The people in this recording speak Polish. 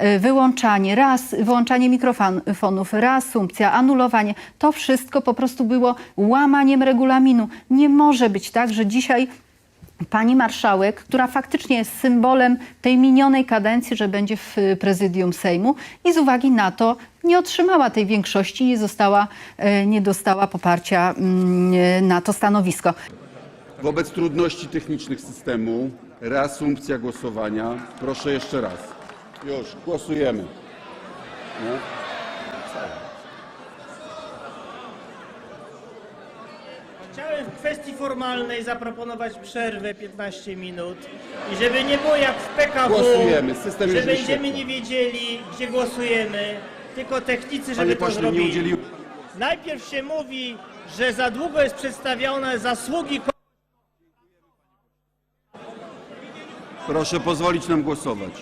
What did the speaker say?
e, wyłączanie, raz, wyłączanie mikrofonów, reasumpcja, anulowanie, to wszystko po prostu było łamaniem regulaminu. Nie może być tak, że dzisiaj pani marszałek, która faktycznie jest symbolem tej minionej kadencji, że będzie w y, prezydium Sejmu i z uwagi na to nie otrzymała tej większości nie, została, e, nie dostała poparcia mm, e, na to stanowisko. Wobec trudności technicznych systemu, reasumpcja głosowania. Proszę jeszcze raz. Już, głosujemy. No. Chciałem w kwestii formalnej zaproponować przerwę 15 minut i żeby nie było jak w PKW, Głosujemy. System że będziemy nie wiedzieli, gdzie głosujemy, tylko technicy, żeby Panie to pośle, nie zrobili. udzielił... Najpierw się mówi, że za długo jest przedstawione zasługi Proszę pozwolić nam głosować.